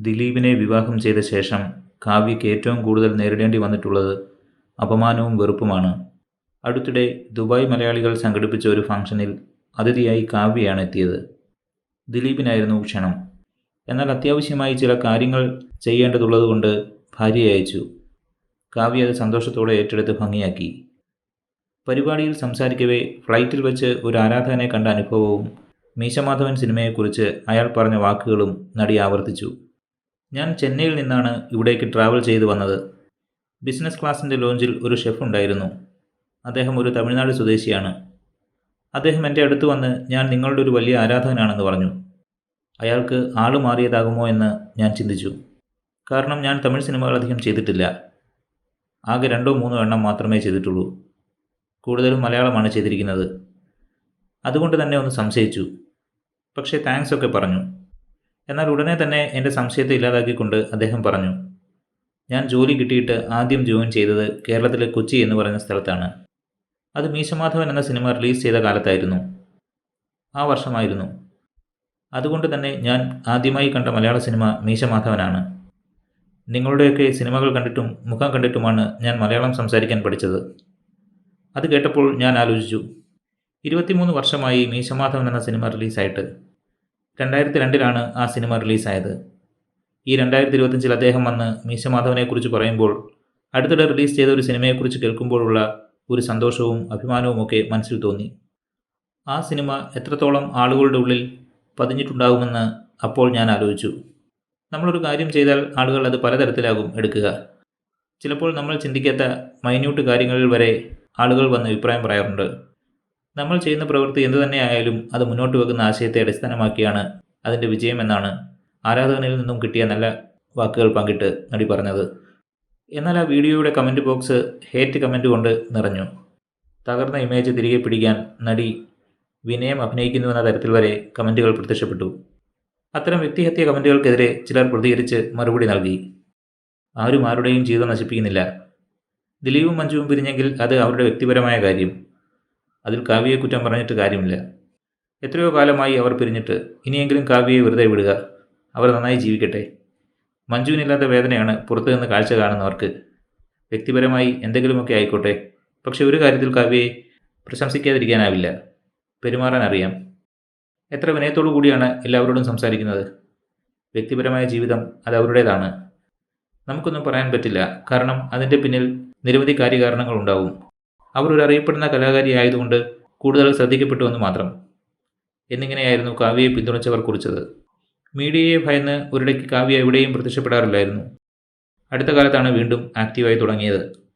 ദിലീപിനെ വിവാഹം ചെയ്ത ശേഷം കാവ്യയ്ക്ക് ഏറ്റവും കൂടുതൽ നേരിടേണ്ടി വന്നിട്ടുള്ളത് അപമാനവും വെറുപ്പുമാണ്. അടുത്തിടെ ദുബായ് മലയാളികൾ സംഘടിപ്പിച്ച ഒരു ഫംഗ്ഷനിൽ അതിഥിയായി കാവ്യയാണ് എത്തിയത്. ദിലീപിനായിരുന്നു ക്ഷണം. എന്നാൽ അത്യാവശ്യമായി ചില കാര്യങ്ങൾ ചെയ്യേണ്ടതുള്ളതുകൊണ്ട് ഭാര്യയെ അയച്ചു. കാവ്യ അത് സന്തോഷത്തോടെ ഏറ്റെടുത്ത് ഭംഗിയാക്കി. പരിപാടിയിൽ സംസാരിക്കവേ ഫ്ലൈറ്റിൽ വെച്ച് ഒരു ആരാധകനെ കണ്ട അനുഭവവും മീശമാധവൻ സിനിമയെക്കുറിച്ച് അയാൾ പറഞ്ഞ വാക്കുകളും നടി ആവർത്തിച്ചു. ഞാൻ ചെന്നൈയിൽ നിന്നാണ് ഇവിടേക്ക് ട്രാവൽ ചെയ്തു വന്നത്. ബിസിനസ് ക്ലാസിന്റെ ലോഞ്ചിൽ ഒരു ഷെഫ് ഉണ്ടായിരുന്നു. അദ്ദേഹം ഒരു തമിഴ്നാട് സ്വദേശിയാണ്. അദ്ദേഹം എന്റെ അടുത്ത് വന്ന് ഞാൻ നിങ്ങളുടെ ഒരു വലിയ ആരാധകനാണെന്ന് പറഞ്ഞു. അയാൾക്ക് ആൾ മാറിയതാകുമോ എന്ന് ഞാൻ ചിന്തിച്ചു. കാരണം ഞാൻ തമിഴ് സിനിമകൾ അധികം ചെയ്തിട്ടില്ല. ആകെ രണ്ടോ മൂന്നോ എണ്ണം മാത്രമേ ചെയ്തിട്ടുള്ളൂ. കൂടുതലും മലയാളമാണ് ചെയ്തിരിക്കുന്നത്. അതുകൊണ്ട് തന്നെ ഒന്ന് സംശയിച്ചു. പക്ഷേ താങ്ക്സ് ഒക്കെ പറഞ്ഞു. എന്നാൽ ഉടനെ തന്നെ എന്റെ സംശയത്തെ ഇല്ലാതാക്കിക്കൊണ്ട് അദ്ദേഹം പറഞ്ഞു ഞാൻ ജോലി കിട്ടിയിട്ട് ആദ്യം ജോയിൻ ചെയ്തത് കേരളത്തിലെ കൊച്ചി എന്ന് പറയുന്ന സ്ഥലത്താണ്. അത് മീശമാധവൻ എന്ന സിനിമ റിലീസ് ചെയ്ത കാലത്തായിരുന്നു. ആ വർഷമായിരുന്നു. അതുകൊണ്ട് തന്നെ ഞാൻ ആദ്യമായി കണ്ട മലയാള സിനിമ മീശമാധവനാണ്. നിങ്ങളുടെയൊക്കെ സിനിമകൾ കണ്ടിട്ടും മുഖം കണ്ടിട്ടുമാണ് ഞാൻ മലയാളം സംസാരിക്കാൻ പഠിച്ചത്. അത് കേട്ടപ്പോൾ ഞാൻ ആലോചിച്ചു ഇരുപത്തിമൂന്ന് വർഷമായി മീശമാധവൻ എന്ന സിനിമ റിലീസായിട്ട്. രണ്ടായിരത്തി രണ്ടിലാണ് ആ സിനിമ റിലീസായത്. ഈ രണ്ടായിരത്തി ഇരുപത്തഞ്ചിൽ അദ്ദേഹം വന്ന് മീശമാധവനെക്കുറിച്ച് പറയുമ്പോൾ അടുത്തിടെ റിലീസ് ചെയ്ത ഒരു സിനിമയെക്കുറിച്ച് കേൾക്കുമ്പോഴുള്ള ഒരു സന്തോഷവും അഭിമാനവും ഒക്കെ മനസ്സിൽ തോന്നി. ആ സിനിമ എത്രത്തോളം ആളുകളുടെ ഉള്ളിൽ പതിഞ്ഞിട്ടുണ്ടാകുമെന്ന് അപ്പോൾ ഞാൻ ആലോചിച്ചു. നമ്മളൊരു കാര്യം ചെയ്താൽ ആളുകൾ അത് പലതരത്തിലാകും എടുക്കുക. ചിലപ്പോൾ നമ്മൾ ചിന്തിക്കാത്ത മൈന്യൂട്ട് കാര്യങ്ങളിൽ വരെ ആളുകൾ വന്ന് അഭിപ്രായം പറയാറുണ്ട്. നമ്മൾ ചെയ്യുന്ന പ്രവൃത്തി എന്തു തന്നെ ആയാലും അത് മുന്നോട്ട് വെക്കുന്ന ആശയത്തെ അടിസ്ഥാനമാക്കിയാണ് അതിന്റെ വിജയമെന്നാണ് ആരാധകനിൽ നിന്നും കിട്ടിയ നല്ല വാക്കുകൾ പങ്കിട്ട് നടി പറഞ്ഞത്. എന്നാൽ ആ വീഡിയോയുടെ കമന്റ് ബോക്സ് ഹേറ്റ് കമന്റ് കൊണ്ട് നിറഞ്ഞു. തകർന്ന ഇമേജ് തിരികെ പിടിക്കാൻ നടി വിനയം അഭിനയിക്കുന്നുവെന്ന തരത്തിൽ വരെ കമന്റുകൾ പ്രത്യക്ഷപ്പെട്ടു. അത്തരം വ്യക്തിഹത്യ കമന്റുകൾക്കെതിരെ ചിലർ പ്രതികരിച്ച് മറുപടി നൽകി. ആരും ആരുടെയും ജീവിതം നശിപ്പിക്കുന്നില്ല. ദിലീപും മഞ്ജുവും പിരിഞ്ഞെങ്കിൽ അത് അവരുടെ വ്യക്തിപരമായ കാര്യം. അതിൽ കാവ്യയെ കുറ്റം പറഞ്ഞിട്ട് കാര്യമില്ല. എത്രയോ കാലമായി അവർ പിരിഞ്ഞിട്ട് ഇനിയെങ്കിലും കാവ്യയെ വെറുതെ വിടുക. അവർ നന്നായി ജീവിക്കട്ടെ. മഞ്ജുവിനില്ലാത്ത വേദനയാണ് പുറത്തു നിന്ന് കാഴ്ച കാണുന്നവർക്ക്. വ്യക്തിപരമായി എന്തെങ്കിലുമൊക്കെ ആയിക്കോട്ടെ. പക്ഷെ ഒരു കാര്യത്തിൽ കാവ്യയെ പ്രശംസിക്കാതിരിക്കാനാവില്ല. പെരുമാറാൻ അറിയാം. എത്ര വിനയത്തോടു കൂടിയാണ് എല്ലാവരോടും സംസാരിക്കുന്നത്. വ്യക്തിപരമായ ജീവിതം അത് അവരുടേതാണ്. നമുക്കൊന്നും പറയാൻ പറ്റില്ല. കാരണം അതിന്റെ പിന്നിൽ നിരവധി കാര്യകാരണങ്ങൾ ഉണ്ടാവും അവർ ഒരു അറിയപ്പെടുന്ന കലാകാരി ആയതുകൊണ്ട് കൂടുതൽ ശ്രദ്ധിക്കപ്പെട്ടുവെന്ന് മാത്രം. എന്നിങ്ങനെയായിരുന്നു കാവ്യയെ പിന്തുണച്ചവർ കുറിച്ചത്. മീഡിയയെ ഭയന്ന് ഒരിടയ്ക്ക് കാവ്യ എവിടെയും പ്രത്യക്ഷപ്പെടാറില്ലായിരുന്നു. അടുത്ത കാലത്താണ് വീണ്ടും ആക്റ്റീവായി തുടങ്ങിയത്.